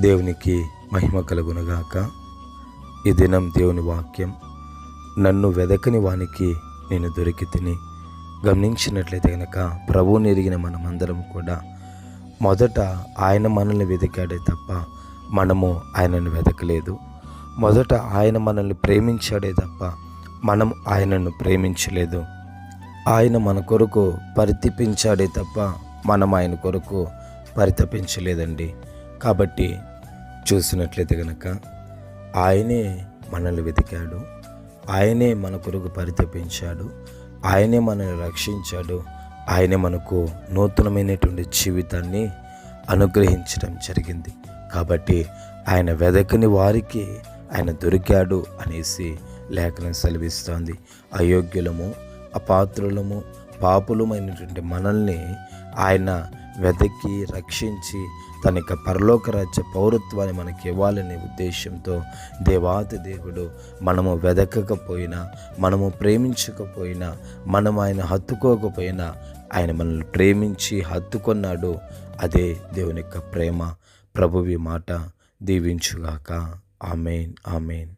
దేవునికి మహిమ కలుగునగాక. ఈ దినం దేవుని వాక్యం నన్ను వెదకని వానికి నేను దొరికి తిని గమనించినట్లయితే కనుక ప్రభువుని ఎరిగిన మనమందరం కూడా మొదట ఆయన మనల్ని వెతికాడే తప్ప మనము ఆయనను వెతకలేదు మొదట ఆయన మనల్ని ప్రేమించాడే తప్ప మనం ఆయనను ప్రేమించలేదు. ఆయన మన కొరకు పరితపించాడే తప్ప మనం ఆయన కొరకు పరితపించలేదండి. కాబట్టి చూసినట్లయితే కనుక ఆయనే మనల్ని వెతికాడు. ఆయనే మన కొరకు పరితపించాడు. ఆయనే మనల్ని రక్షించాడు. ఆయనే మనకు నూతనమైనటువంటి జీవితాన్ని అనుగ్రహించడం జరిగింది. కాబట్టి ఆయన వెదకని వారికి ఆయన దొరికాడు అనేసి లేఖనం సెలవిస్తోంది. అయోగ్యులము అపాత్రులము పాపులమైనటువంటి మనల్ని ఆయన వెతికి రక్షించి తన యొక్క పరలోక రాజ్య పౌరత్వాన్ని మనకి ఇవ్వాలనే ఉద్దేశంతో దేవాతి దేవుడు మనము వెదకకపోయినా మనము ప్రేమించకపోయినా మనం ఆయన హత్తుకోకపోయినా ఆయన మనల్ని ప్రేమించి హత్తుకొన్నాడు. అదే దేవుని యొక్క ప్రేమ ప్రభువి మాట దీవించుగాక. Amen amen.